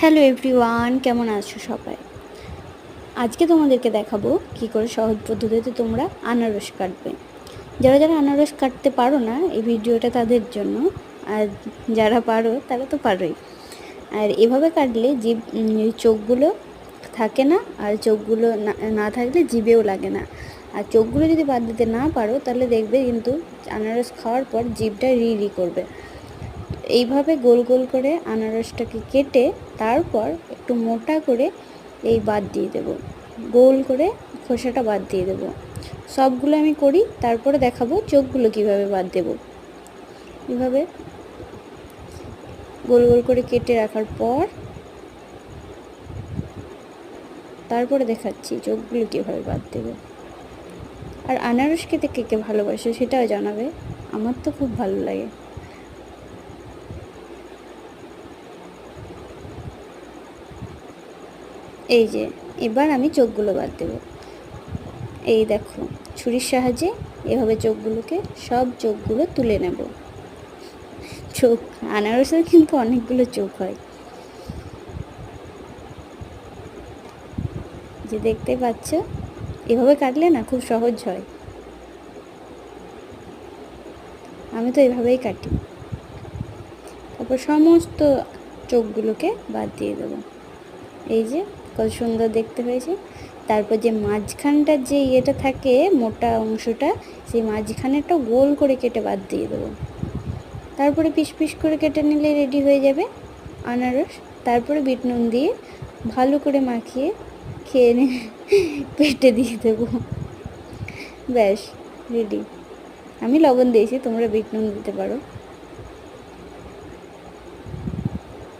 Hello everyone কেমন আছো সবাই? আজকে তোমাদেরকে দেখাবো কি করে সহজ পদ্ধতিতে তোমরা আনারস কাটবে। যারা যারা আনারস কাটতে পারো না এই ভিডিওটা তাদের জন্য আর যারা পারো তারা তো পারোই। আর এভাবে কাটলে উম, চোখগুলো থাকে না আর চোখগুলো না- থাকলে জিভেও লাগে না। আর চোখগুলো যদি বাদ দিতে না পারো তাহলে দেখবে কিন্তু আনারস খাওয়ার পর জিভটা রি রি করবে। এইভাবে গোল গোল করে আনারসটাকে কেটে তারপর একটু মোটা করে এই বাদ দিয়ে দেব। গোল করে খোসাটা বাদ দিয়ে দেব। সবগুলো আমি করি, তারপরে দেখাবো চোখগুলো কীভাবে বাদ দেব। এভাবে গোল গোল করে কেটে রাখার পর তারপরে দেখাচ্ছি চোখগুলো কীভাবে বাদ দেব। আর আনারস খেতে কে কে ভালোবাসে সেটাও জানাবে। আমার তো খুব ভালো লাগে। এই যে, এবার আমি চোখগুলো বাদ দেবো। এই দেখো, ছুরির সাহায্যে এভাবে চোখগুলোকে, সব চোখগুলো তুলে নেব। চোখ আনারসের কিন্তু অনেকগুলো চোখ হয়। যে দেখতে পাচ্ছ, এভাবে কাটলে না খুব সহজ হয়। আমি তো এভাবেই কাটি। তারপর সমস্ত চোখগুলোকে বাদ দিয়ে দেবো। এই যে কত সুন্দর দেখতে হয়েছে তারপর যে মাঝখানটার যে ইয়েটা থাকে, মোটা অংশটা, সেই মাঝখানেরটা গোল করে কেটে বাদ দিয়ে দেবো। তারপরে পিস পিস করে কেটে নিলে রেডি হয়ে যাবে আনারস। তারপরে বিট নুন দিয়ে ভালো করে মাখিয়ে খেয়ে নে পেটে দিয়ে দেবো। ব্যাস, রেডি। আমি লবণ দিয়েছি, তোমরা বিট নুন দিতে পারো।